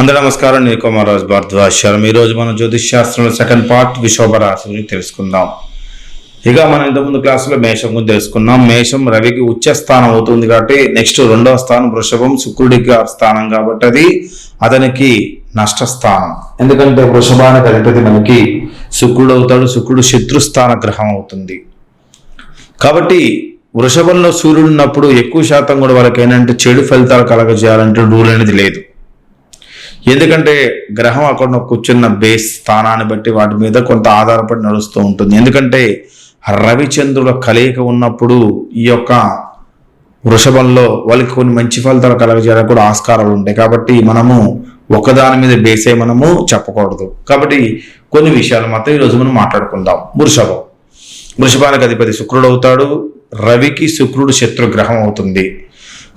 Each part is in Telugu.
అందరూ నమస్కారం నేను కుమారాజ్ భరద్వాజ్ ఈరోజు మనం జ్యోతిష్ శాస్త్రంలో సెకండ్ పార్ట్ విశోభ రాశి గురించి తెలుసుకుందాం. ఇక మనం ఇంతకుముందు క్లాసులో మేషం గురించి తెలుసుకున్నాం. మేషం రవికి ఉచ్చ స్థానం అవుతుంది కాబట్టి నెక్స్ట్ రెండవ స్థానం వృషభం శుక్రుడికి స్థానం కాబట్టి అది అతనికి నష్టస్థానం. ఎందుకంటే వృషభానికి అధిపతి మనకి శుక్రుడు అవుతాడు. శుక్రుడు శత్రుస్థాన గ్రహం అవుతుంది. కాబట్టి వృషభంలో సూర్యుడు ఉన్నప్పుడు ఎక్కువ శాతం కూడా వాళ్ళకి ఏంటంటే చెడు ఫలితాలు కలగజేయాలంటే రూల్ అనేది లేదు. ఎందుకంటే గ్రహం అక్కడ కూర్చున్న బేస్ స్థానాన్ని బట్టి వాటి మీద కొంత ఆధారపడి నడుస్తూ ఉంటుంది. ఎందుకంటే రవిచంద్రుల కలయిక ఉన్నప్పుడు ఈ యొక్క వృషభంలో వాళ్ళకి కొన్ని మంచి ఫలితాలు కలగజేయడానికి కూడా ఆస్కారాలు ఉంటాయి. కాబట్టి మనము ఒకదాని మీద బేసే మనము చెప్పకూడదు. కాబట్టి కొన్ని విషయాలు మాత్రం ఈరోజు మనం మాట్లాడుకుందాం. వృషభం. వృషభానికి అధిపతి శుక్రుడు అవుతాడు. రవికి శుక్రుడు శత్రుగ్రహం అవుతుంది.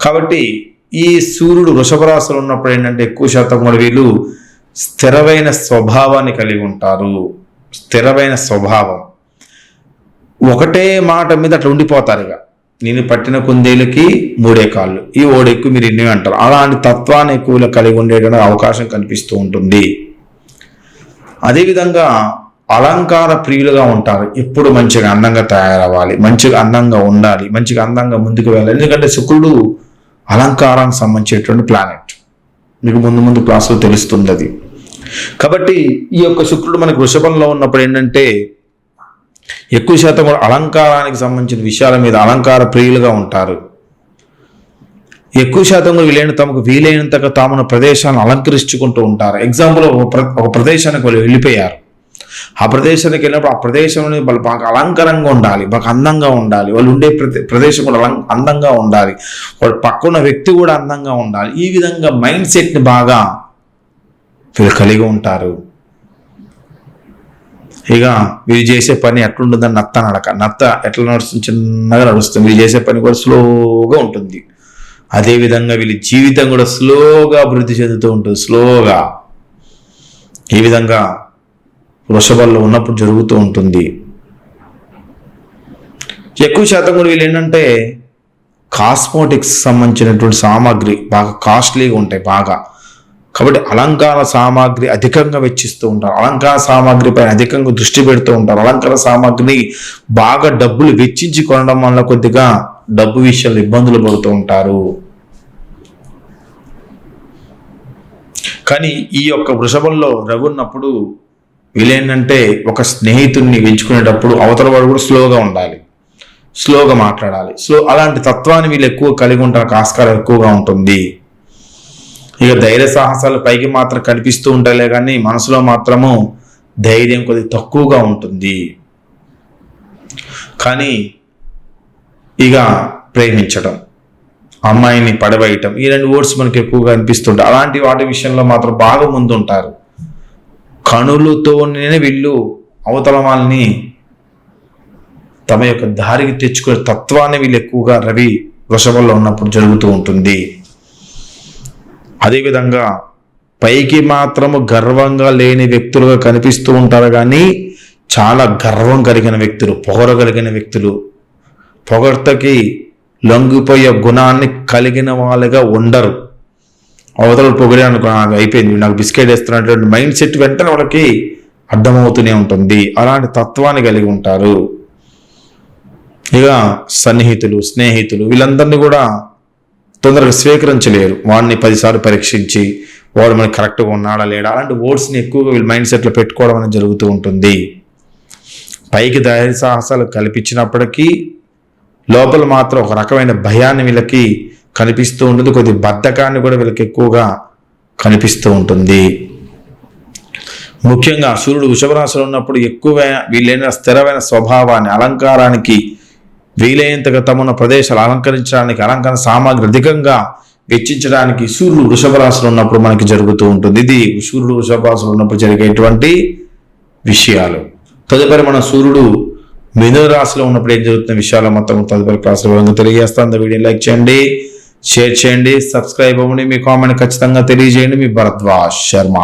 కాబట్టి ఈ సూర్యుడు వృషభ ఉన్నప్పుడు ఏంటంటే ఎక్కువ శాతం కూడా వీళ్ళు స్థిరమైన స్వభావాన్ని కలిగి ఉంటారు. స్థిరమైన స్వభావం. ఒకటే మాట మీద అట్లా ఉండిపోతారు ఇక. నేను పట్టిన కుందేలకి మూడే కాళ్ళు. ఈ ఓడెక్కు మీరు ఎన్ని అంటారు? అలాంటి తత్వాన్ని ఎక్కువలో కలిగి ఉండేటువంటి అవకాశం కనిపిస్తూ ఉంటుంది. అదేవిధంగా అలంకార ప్రియులుగా ఉంటారు. ఎప్పుడు మంచిగా అందంగా తయారవ్వాలి. మంచిగా అందంగా ఉండాలి. మంచిగా అందంగా ముందుకు వెళ్ళాలి. ఎందుకంటే శుక్రుడు అలంకారానికి సంబంధించేటువంటి ప్లానెట్ మీకు ముందు ముందు క్లాసులో తెలుస్తుంది అది కాబట్టి ఈ యొక్క శుక్రుడు మనకు వృషభంలో ఉన్నప్పుడు ఏంటంటే ఎక్కువ శాతం కూడా అలంకారానికి సంబంధించిన విషయాల మీద అలంకార ప్రియులుగా ఉంటారు. ఎక్కువ శాతం కూడా వీలైన తమకు వీలైనంతగా తామున ప్రదేశాన్ని అలంకరించుకుంటూ ఉంటారు. ఎగ్జాంపుల్ ఒక ప్ర- ఒక ప్రదేశానికి వాళ్ళు వెళ్ళిపోయారు. ఆ ప్రదేశానికి వెళ్ళినప్పుడు ఆ ప్రదేశం వాళ్ళు మాకు అలంకరంగా ఉండాలి మాకు అందంగా ఉండాలి. వాళ్ళు ఉండే ప్రదేశం కూడా అలం- అందంగా ఉండాలి. వాళ్ళు పక్కన వ్యక్తి కూడా అందంగా ఉండాలి. ఈ విధంగా మైండ్ సెట్ని బాగా వీళ్ళు కలిగి ఉంటారు. ఇక వీరు చేసే పని ఎట్లుంటుందని నత్త నడక నత్త ఎట్లా నడుస్తుంది? చిన్నగా నడుస్తుంది. వీరు చేసే పని కూడా స్లోగా ఉంటుంది. అదేవిధంగా వీళ్ళ జీవితం కూడా స్లోగా అభివృద్ధి చెందుతూ ఉంటుంది. స్లోగా. ఈ విధంగా వృషభంలో ఉన్నప్పుడు జరుగుతూ ఉంటుంది. ఎక్కువ శాతం కూడా వీళ్ళు ఏంటంటే కాస్మోటిక్స్ సంబంధించినటువంటి సామాగ్రి బాగా కాస్ట్లీగా ఉంటాయి బాగా. కాబట్టి అలంకార సామాగ్రి అధికంగా వెచ్చిస్తూ ఉంటారు. అలంకార సామాగ్రి పైన అధికంగా దృష్టి పెడుతూ ఉంటారు. అలంకార సామాగ్రిని బాగా డబ్బులు వెచ్చించి కొనడం వల్ల కొద్దిగా డబ్బు విషయంలో ఇబ్బందులు పడుతూ ఉంటారు. కానీ ఈ యొక్క వృషభంలో రవి ఉన్నప్పుడు వీలేంటంటే ఒక స్నేహితుడిని ఎంచుకునేటప్పుడు అవతల వాడు కూడా స్లోగా ఉండాలి. స్లోగా మాట్లాడాలి. స్లో అలాంటి తత్వాన్ని వీళ్ళు ఎక్కువ కలిగి ఉంటారు. ఆస్కారం ఎక్కువగా ఉంటుంది. ఇక ధైర్య సాహసాలు పైకి మాత్రం కనిపిస్తూ ఉంటాయిలే కానీ మనసులో మాత్రము ధైర్యం కొద్దిగా తక్కువగా ఉంటుంది. కానీ ఇక ప్రేమించడం అమ్మాయిని పడవేయటం ఈ రెండు వర్డ్స్ మనకి ఎక్కువగా అనిపిస్తుంటాయి. అలాంటి వాటి విషయంలో మాత్రం బాగా ముందుంటారు. కనులతోనే వీళ్ళు అవతల వాళ్ళని తమ యొక్క దారికి తెచ్చుకునే తత్వాన్ని వీళ్ళు ఎక్కువగా రవి వృషభంలో ఉన్నప్పుడు జరుగుతూ ఉంటుంది. అదేవిధంగా పైకి మాత్రము గర్వంగా లేని వ్యక్తులుగా కనిపిస్తూ ఉంటారు కానీ చాలా గర్వం కలిగిన వ్యక్తులు పొగరగలిగిన వ్యక్తులు పొగడ్తకి లొంగిపోయే గుణాన్ని కలిగిన వాళ్ళుగా ఉండరు. అవతల పొగిడే అనుకో అయిపోయింది నాకు బిస్కెట్ వేస్తున్నటువంటి మైండ్ సెట్ వెంటనే వాళ్ళకి అర్థమవుతూనే ఉంటుంది. అలాంటి తత్వాన్ని కలిగి ఉంటారు. ఇక సన్నిహితులు స్నేహితులు వీళ్ళందరినీ కూడా తొందరగా స్వీకరించలేరు. వాడిని పదిసార్లు పరీక్షించి వాడు మనకి కరెక్ట్గా ఉన్నాడా లేడా అలాంటి వర్డ్స్ని ఎక్కువగా వీళ్ళు మైండ్ సెట్లో పెట్టుకోవడం అనేది జరుగుతూ ఉంటుంది. పైకి ధైర్య సాహసాలు కల్పించినప్పటికీ లోపల మాత్రం ఒక రకమైన భయాన్ని వీళ్ళకి కనిపిస్తూ ఉంటుంది. కొద్ది బద్ధకాన్ని కూడా వీళ్ళకి ఎక్కువగా కనిపిస్తూ ఉంటుంది. ముఖ్యంగా సూర్యుడు వృషభరాశిలో ఉన్నప్పుడు ఎక్కువ వీలైన స్థిరమైన స్వభావాన్ని అలంకారానికి వీలైనంతగా తమను ప్రదేశాలు అలంకరించడానికి అలంకరణ సామాగ్రి అధికంగా వెచ్చించడానికి సూర్యుడు వృషభ రాశిలో ఉన్నప్పుడు మనకి జరుగుతూ ఉంటుంది. ఇది సూర్యుడు వృషభ రాశిలో ఉన్నప్పుడు జరిగేటువంటి విషయాలు. తదుపరి మన సూర్యుడు మిథున రాశిలో ఉన్నప్పుడు ఏం జరుగుతున్న విషయాలు మొత్తం తదుపరి క్లాసులో వివరంగా తెలియజేస్తాను వీడియో లైక్ చేయండి. షేర్ చేయండి సబ్స్క్రైబ్ అవ్వండి. మీ కామెంట్ ఖచ్చితంగా తెలియజేయండి. మీ భరద్వాజ్ శర్మ.